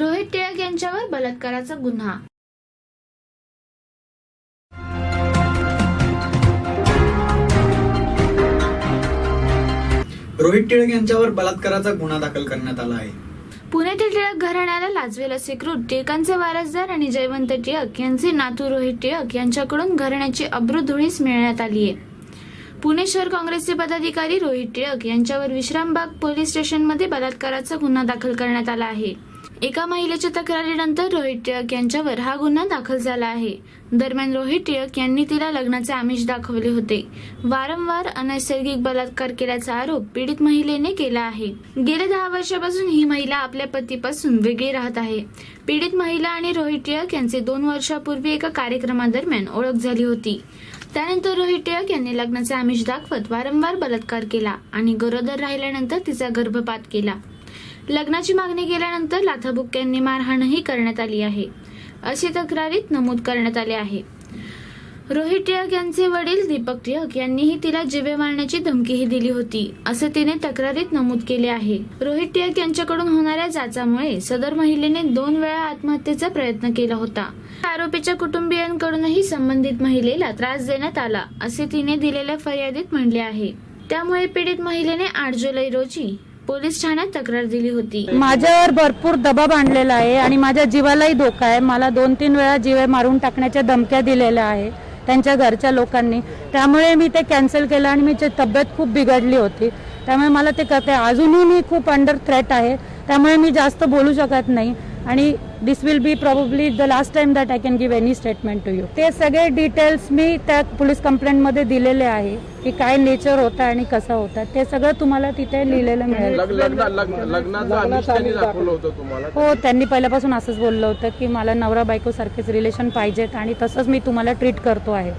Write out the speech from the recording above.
यांच्यावर बलात्काराचा गुन्हा. रोहित टिळक यांच्यावर बलात्काराचा गुन्हा दाखल करण्यात आला आहे. पुण्यातील टिळक घराण्याला लाजवेल असे क्रूर टिळकांचे वारसदार आणि जयवंत टिळक यांचे नातू रोहित टिळक यांच्याकडून घराण्याची अब्रूधुळीस मिळण्यात आली आहे. पुणे शहर काँग्रेसचे पदाधिकारी रोहित टिळक यांच्यावर विश्रामबाग पोलीस स्टेशनमध्ये बलात्काराचा गुन्हा दाखल करण्यात आला आहे. एका महिलेच्या तक्रारीनंतर रोहित टिळक यांच्यावर हा गुन्हा दाखल झाला आहे. दरम्यान रोहित टिळक यांनी तिला लग्नाचे आमिष दाखवले होते. वारंवार अनैसर्गिक बलात्कार केल्याचा आरोप पीडित महिलेने केला आहे. गेल्या दहा वर्षापासून ही महिला आपल्या पतीपासून वेगळी राहत आहे. पीडित महिला आणि रोहित टिळक यांचे दोन वर्षापूर्वी एका कार्यक्रमादरम्यान ओळख झाली होती. त्यानंतर रोहित टिळक यांनी लग्नाचे आमिष दाखवत वारंवार बलात्कार केला आणि गरोदर राहिल्यानंतर तिचा गर्भपात केला. लग्नाची मागणी केल्यानंतर लाथाबुक्क्यांनी मारहाणही करण्यात आली आहे. अशी तक्रारीत नमूद करण्यात आले आहे. रोहित टिळक यांचे वडील दीपक टिळक यांनीही तिला जिवे मारण्याची धमकीही दिली होती असे तिने तक्रारीत नमूद केले आहे. रोहित टिळक यांच्याकडून होणाऱ्या जाचामुळे सदर महिलेने दोन वेळा आत्महत्येचा प्रयत्न केला होता. आरोपीच्या कुटुंबियांकडूनही संबंधित महिलेला त्रास देण्यात आला असे तिने दिलेल्या फर्यादीत म्हणले आहे. त्यामुळे पीडित महिलेने आठ जुलै रोजी पोलीस ठाण्यात तक्रार दिली होती. माझ्यावर भरपूर दबाव आणलेला आहे आणि माझ्या जीवालाही धोका आहे. मला दोन तीन वेळा जीवे मारून टाकण्याच्या धमक्या दिलेल्या आहे त्यांच्या घरच्या लोकांनी. त्यामुळे मी ते कॅन्सल केलं आणि मी तब्येत खूप बिघडली होती. त्यामुळे मला ते करते अजूनही मी खूप अंडर थ्रेट आहे. त्यामुळे मी जास्त बोलू शकत नाही. आणि this will be probably the last time that I can give any statement to you ते सगळे डिटेल्स मी त्या पोलीस कंप्लेंटमध्ये दिलेले आहे की काय नेचर होतं आणि कसं होतं ते सगळं तुम्हाला तिथे लिहिलेलं मिळेल. हो त्यांनी पहिल्यापासून असंच बोललं होतं की मला नवरा बायको सारखेच रिलेशन पाहिजेत आणि तसंच मी तुम्हाला ट्रीट करतो आहे.